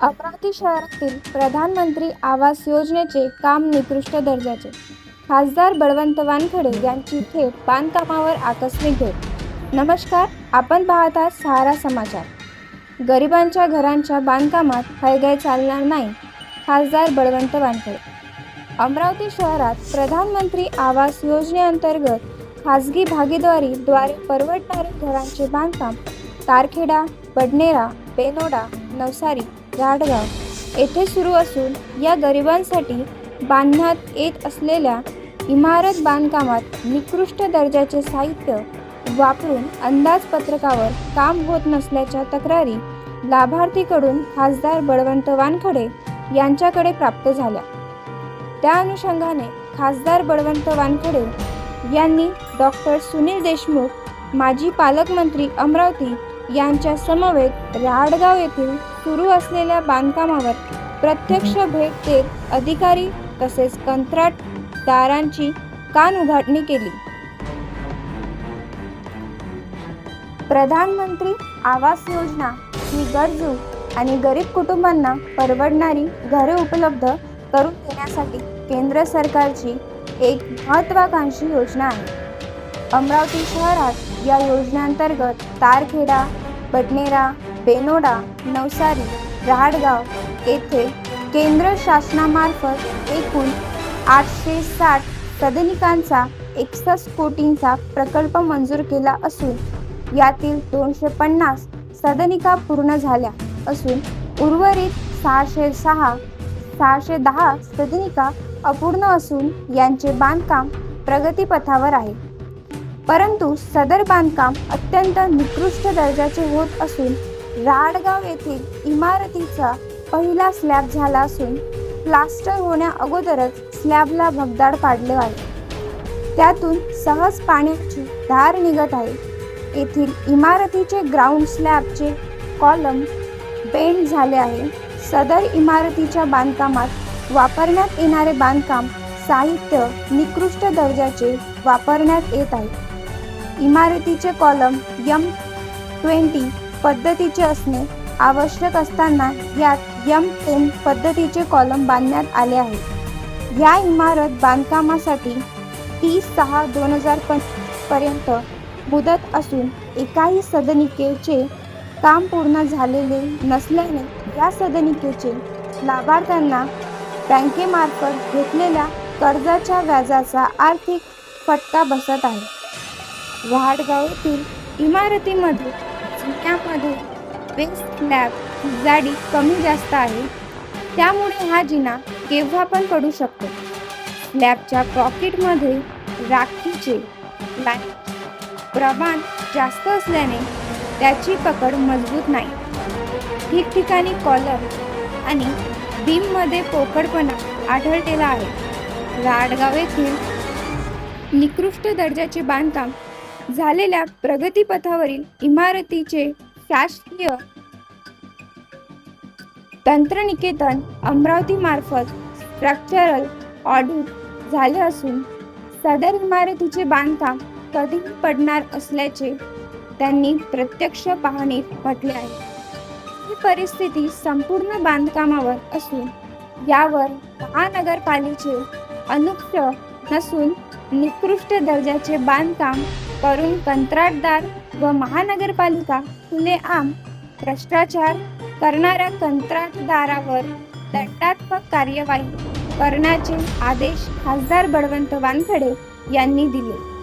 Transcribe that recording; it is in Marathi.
अमरावती शहरातील प्रधानमंत्री आवास योजनेचे काम निकृष्ट दर्जाचे. खासदार बळवंत वानखडे यांची थेट बांधकामावर आकस्मिक भेट. नमस्कार आपण पाहत आहात सहारा समाचार. गरिबांच्या घरांच्या बांधकामात हयगय चालणार नाही खासदार बळवंत वानखडे. अमरावती शहरात प्रधानमंत्री आवास योजनेअंतर्गत खाजगी भागीदारीद्वारे परवडणारे घरांचे बांधकाम तारखेडा बडनेरा बेनोडा नवसारी राडगाव येथे सुरू असून या गरिबांसाठी बांधण्यात येत असलेल्या इमारत बांधकामात निकृष्ट दर्जाचे साहित्य वापरून अंदाजपत्रकावर काम होत नसल्याच्या तक्रारी लाभार्थीकडून खासदार बळवंत वानखडे यांच्याकडे प्राप्त झाल्या. त्या अनुषंगाने खासदार बळवंत वानखडे यांनी डॉक्टर सुनील देशमुख माजी पालकमंत्री अमरावती यांच्या समवेत राडगाव येथील सुरू असलेल्या बांधकामावर प्रत्यक्ष भेट देत अधिकारी तसेच कंत्राटदारांची कान उघाडणी केली. प्रधानमंत्री आवास योजना ही गरजू आणि गरीब कुटुंबांना परवडणारी घरे उपलब्ध करून देण्यासाठी केंद्र सरकारची एक महत्त्वाकांक्षी योजना आहे. अमरावती शहरात या योजनेअंतर्गत तारखेडा बडनेरा बेनोडा नवसारी रहाडगाव येथे केंद्र शासनामार्फत एकूण आठशे साठ सदनिकांचा एकसष्ट कोटींचा प्रकल्प मंजूर केला असून यातील दोनशे पन्नास सदनिका पूर्ण झाल्या असून उर्वरित सहाशे सहा सहाशे दहा सदनिका अपूर्ण असून यांचे बांधकाम प्रगतीपथावर आहे. परंतु सदर बांधकाम अत्यंत निकृष्ट दर्जाचे होत असून राडगाव येथील इमारतीचा पहिला स्लॅब झाला असून प्लास्टर होण्या अगोदरच स्लॅबला भगदाड पाडले आहे. त्यातून सहज पाण्याची धार निघत आहे. येथील इमारतीचे ग्राउंड स्लॅबचे कॉलम बेंड झाले आहे. सदर इमारतीच्या बांधकामात वापरण्यात येणारे बांधकाम साहित्य निकृष्ट दर्जाचे वापरण्यात येत आहे. इमारतीचे कॉलम यम ट्वेंटी पद्धतीचे असणे आवश्यक असताना यात यम एम पद्धतीचे कॉलम बांधण्यात आले आहे या इमारत बांधकामासाठी तीस सहा दोन हजार पर्यंत मुदत असून एकाही सदनिकेचे काम पूर्ण झालेले नसल्याने या सदनिकेचे लाभार्थ्यांना बँकेमार्फत घेतलेल्या कर्जाच्या व्याजाचा आर्थिक फटका बसत आहे. वहाडगाव येथील इमारतीमध्ये जिन्यामध्ये वेस्ट लॅब जाडी कमी जास्त आहे. त्यामुळे हा जिना केव्हा पण पडू शकतो. स्लॅबच्या पॉकेटमध्ये राखीचे प्रमाण जास्त असल्याने त्याची पकड मजबूत नाही. ठिकठिकाणी कॉलर आणि बीममध्ये पोकळपणा आढळलेला आहे. राडगाव येथील निकृष्ट दर्जाचे बांधकाम झालेल्या प्रगतीपथावरील इमारतीचे शासकीय तंत्रनिकेतन अमरावती मार्फत स्ट्रक्चरल ऑडिट झाले असून सदर इमारतीचे बांधकाम कधी पडणार असल्याचे त्यांनी प्रत्यक्ष पाहणीत म्हटले आहे. ही परिस्थिती संपूर्ण बांधकामावर असून यावर महानगरपालिकेचे अनुक्ष नसून निकृष्ट दर्जाचे बांधकाम करून कंत्राटदार व महानगरपालिका खुलेआम भ्रष्टाचार करणाऱ्या कंत्राटदारावर दंडात्मक कार्यवाही करण्याचे आदेश खासदार बळवंत वानखडे यांनी दिले.